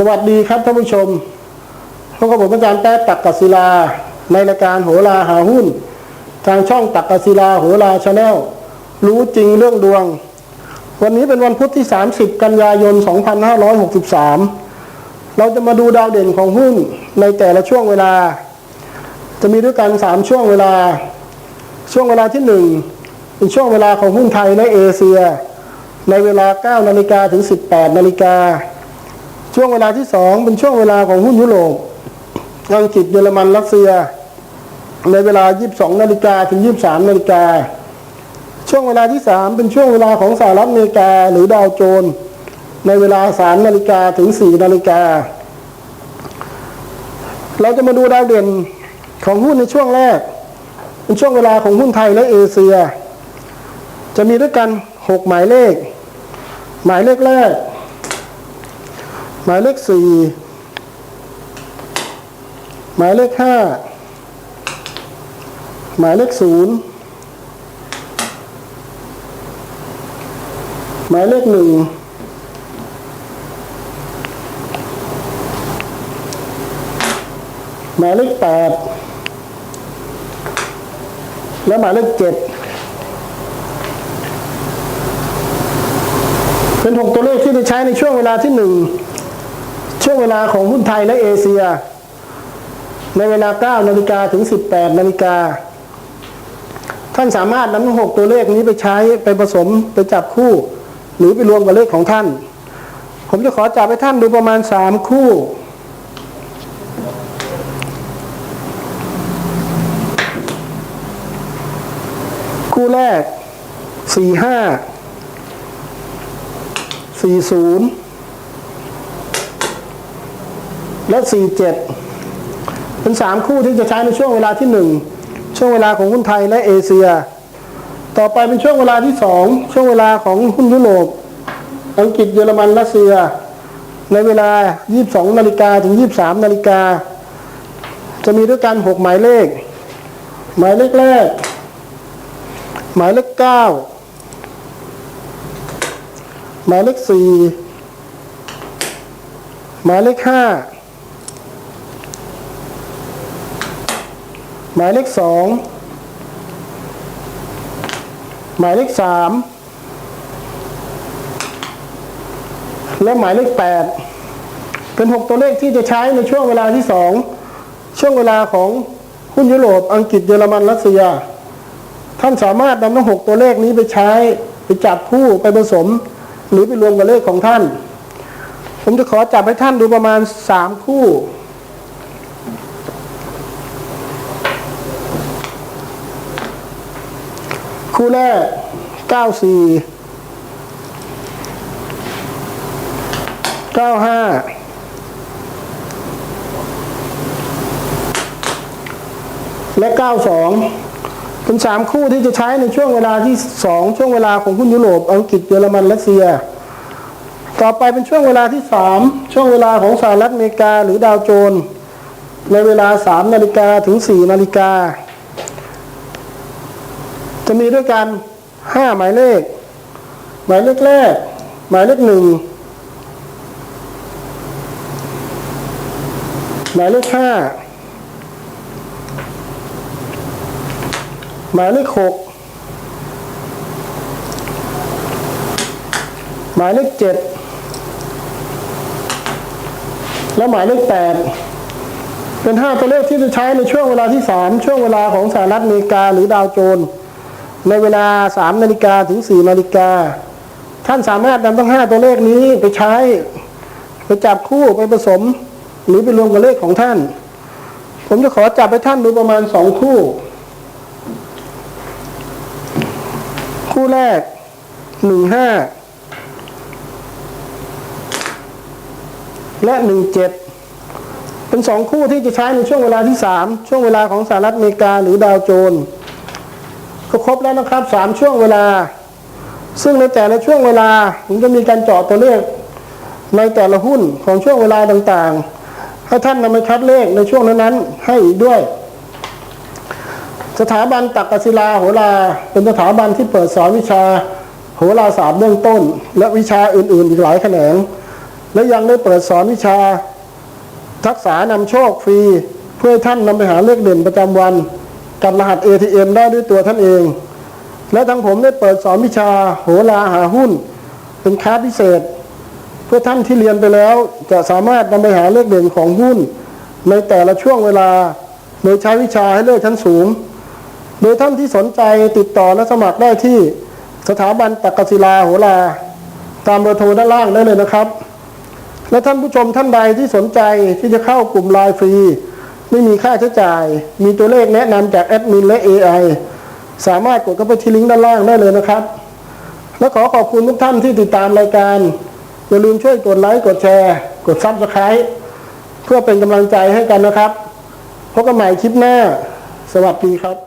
สวัสดีครับท่านผู้ชมพบกับผมอาจารย์แป๊ะตักกศิลา ในรายการโหราหาหุ้น ทางช่องตักกศิลาโหราชาแนลรู้จริงเรื่องดวง วันนี้เป็นวันพุธที่ 30 กันยายน 2563 เราจะมาดูดาวเด่นของหุ้นในแต่ละช่วงเวลา จะมีด้วยกัน 3 ช่วงเวลา ช่วงเวลาที่ 1 เป็นช่วงเวลาของหุ้นไทยและเอเชีย ในเวลา 9 นาฬิกาถึง 18 นาฬิกา ช่วงเวลาที่2เป็นช่วงเวลาของหุ้นยุโรปอังกฤษเยอรมันรัสเซีย ในเวลา 22 นาฬิกาถึง 23 นาฬิกา ช่วงเวลาที่ 3 เป็นช่วงเวลาของสหรัฐอเมริกาหรือดาวโจนส์ในเวลา 3 นาฬิกาถึง 4 นาฬิกา เราจะมาดูดาวเด่นของหุ้นในช่วงแรก เป็นช่วงเวลาของหุ้นไทยและเอเชีย จะมีด้วยกัน 6 หมายเลข หมายเลขแรก หมายเลขสี่หมายเลขห้าหมายเลขศูนย์หมายเลขหนึ่งหมายเลขแปดและหมายเลขเจ็ดเป็นหกตัวเลขที่จะใช้ในช่วงเวลาที่หนึ่ง ช่วงเวลาของหุ้นไทยและเอเชีย ในเวลา 9 นาฬิกาถึง 18 นาฬิกา ท่านสามารถนำทั้งหกตัวเลขนี้ไปใช้ไปผสมไปจับคู่ หรือไปรวมกับเลขของท่าน ผมจะขอจับให้ท่านดูประมาณ 3 คู่คู่แรก 4 5 40 และ47เป็น3คู่ที่จะใช้ในช่วงเวลาที่1ช่วงเวลาของหุ้นไทยและเอเชีย ต่อไปเป็นช่วงเวลาที่2ช่วงเวลาของหุ้นยุโรปอังกฤษเยอรมันรัสเซีย ในเวลา 22นาฬิกาถึง 23นาฬิกาจะมีด้วยกัน 6 หมายเลข หมายเลขแรก หมายเลข 9 หมายเลข 4 หมายเลข 5 หมายเลขสองหมายเลขสามและหมายเลขแปดเป็นหกตัวเลขที่จะใช้ในช่วงเวลาที่สองช่วงเวลาของหุ้นยุโรป อังกฤษเยอรมันรัสเซีย ท่านสามารถนำทั้งหกตัวเลขนี้ไปใช้ไปจับคู่ไปผสม หรือไปรวมกับเลขของท่าน ผมจะขอจับให้ท่านดูประมาณสามคู่ คู่แรก 94 95 และ 92 เป็น 3 คู่ที่จะใช้ในช่วงเวลาที่ 2 ช่วงเวลาของหุ้นยุโรป อังกฤษ เยอรมัน รัสเซีย ต่อไปเป็นช่วงเวลาที่ 3 ช่วงเวลาของสหรัฐอเมริกาหรือดาวโจน ในเวลา 3 นาฬิกาถึง 4 นาฬิกา จะมีด้วยกันห้าหมายเลข หมายเลขแรก หมายเลขหนึ่งหมายเลขห้าหมายเลขหกหมายเลขเจ็ดและหมายเลขแปดเป็นห้าตัวเลขที่จะใช้ในช่วงเวลาที่สามช่วงเวลาของสหรัฐอเมริกาหรือดาวโจนส์ ในเวลา3นาฬิกาถึง4นาฬิกา ท่านสามารถนำทั้ง5ตัวเลขนี้ไปใช้ ไปจับคู่ไปผสม หรือไปรวมกับเลขของท่าน ผมจะขอจับให้ท่านดูประมาณ2คู่ คู่แรก1 5และ1 7เป็น2คู่ที่จะใช้ในช่วงเวลาที่3ช่วงเวลาของสหรัฐอเมริกาหรือดาวโจนส์ ก็ครบแล้วนะครับสามช่วงเวลา ซึ่งในแต่ละช่วงเวลาผมจะมีการเจาะตัวเลข ในแต่ละหุ้นของช่วงเวลาต่างๆ ให้ท่านนำไปคัดเลขในช่วงนั้นๆ ให้อีกด้วย สถาบันตักกศิลาโหราเป็นสถาบันที่เปิดสอนวิชาโหราศาสตร์เบื้องต้น และวิชาอื่นๆ อีกหลายแขนง และยังได้เปิดสอนวิชา ทักษะนำโชคฟรี เพื่อให้ท่านนำไปหาเลขเด่นประจำวัน กับรหัส ATM ได้ด้วยตัวท่านเอง และทั้งผมได้เปิดสอนวิชาโหราหาหุ้น เป็นคลาสพิเศษ เพื่อท่านที่เรียนไปแล้วจะสามารถนำไปหาเลขเด่นของหุ้น ในแต่ละช่วงเวลา โดยใช้วิชาให้เลือกชั้นสูง โดยท่านที่สนใจติดต่อและสมัครได้ที่สถาบันตักกศิลาโหรา ตามเบอร์โทรด้านล่างได้เลยนะครับ และท่านผู้ชมท่านใดที่สนใจที่จะเข้ากลุ่มไลน์ฟรี ไม่มีค่าใช้จ่าย มีตัวเลขแนะนำจากแอดมินและ AI สามารถกดเข้าไปที่ลิงก์ด้านล่างได้เลยนะครับ และขอขอบคุณทุกท่านที่ติดตามรายการ อย่าลืมช่วยกดไลค์กดแชร์ กดซับสไคร b ์เพื่อเป็นกำลังใจให้กันนะครับ พบกันใหม่คลิปหน้า สวัสดีครับ